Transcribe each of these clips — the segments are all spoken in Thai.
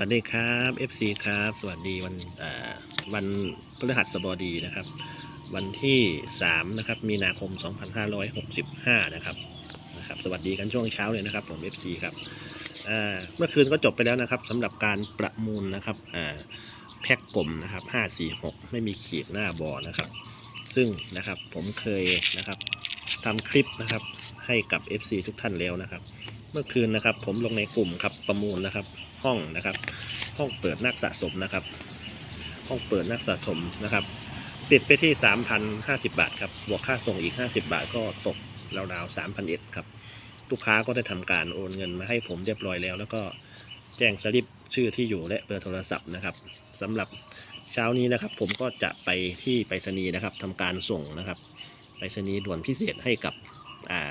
วัสดีครับ FC ครับ สวัสดีวันวันพฤหัสบดีนะครับ วันที่ 3 นะครับ มีนาคม 2565 นะครับนะครับ สวัสดีกันช่วงเช้าเลยนะครับผม FC ครับเมื่อคืนก็จบไปแล้วนะครับสำหรับการประมูลนะครับแพ็กกลมนะครับ 546 ไม่มีขีดหน้าบอนะครับ ซึ่งนะครับผมเคยนะครับทำคลิปนะครับให้กับ FC ทุกท่านแล้วนะครับ มื่อคืนนะครับ ผมลงในกลุ่มครับประมูลนะครับ ห้องนะครับ ห้องเปิดนักสะสมนะครับ ห้องเปิดนักสะสมนะครับติดไปที่ 3,050 บาทครับบวกค่าส่งอีก 50 บาทก็ตกราวๆ3,000เอ็ดครับลูกค้าก็ได้ทำการโอนเงินมาให้ผมเรียบร้อยแล้ว แล้วก็แจ้งสลิปชื่อที่อยู่และเบอร์โทรศัพท์นะครับสำหรับเช้านี้นะครับ ผมก็จะไปที่ไปรษณีย์นะครับทำการส่งนะครับไปรษณีย์ด่วนพิเศษให้กับอ่า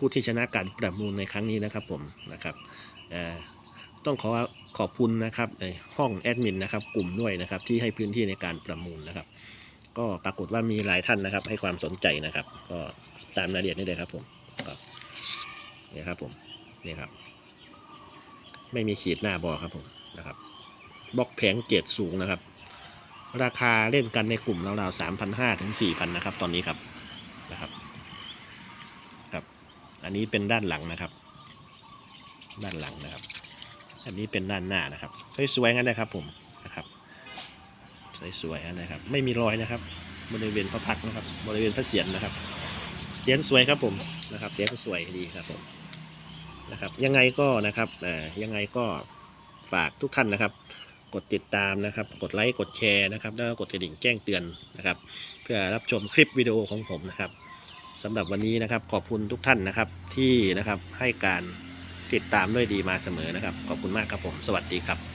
ผู้ที่ชนะการประมูลในครั้งนี้นะครับผมนะครับต้องขอขอบคุณนะครับในห้องแอดมินนะครับกลุ่มด้วยนะครับที่ให้พื้นที่ในการประมูลนะครับ ก็ปรากฏว่ามีหลายท่านนะครับ ให้ความสนใจนะครับ ก็ตามรายละเอียดนี่เลยครับผมนี่ครับผมนี่ครับ ไม่มีขีดหน้าบอครับผมนะครับบล็อกแผงเจ็ดสูงนะครับ ราคาเล่นกันในกลุ่มราวๆสามพันห้าถึงสี่พันนะครับ ตอนนี้ครับนะครับ อันนี้เป็นด้านหลังนะครับ ด้านหลังนะครับ อันนี้เป็นด้านหน้านะครับ สวยๆงั้นนะครับผมนะครับ สวยๆงั้นนะครับ ไม่มีรอยนะครับ บริเวณพระพักนะครับ บริเวณพระเศียรนะครับเหรียญสวยครับผมนะครับเหรียญสวยดีครับผมนะครับ ยังไงก็นะครับเอ่อยังไงก็ฝากทุกท่านนะครับ กดติดตามนะครับ กดไลค์กดแชร์นะครับ แล้วก็กดกระดิ่งแจ้งเตือนนะครับ เพื่อรับชมคลิปวิดีโอของผมนะครับ สำหรับวันนี้นะครับขอบคุณทุกท่านนะครับที่นะครับให้การติดตามด้วยดีมาเสมอนะครับ ขอบคุณมากครับผม สวัสดีครับ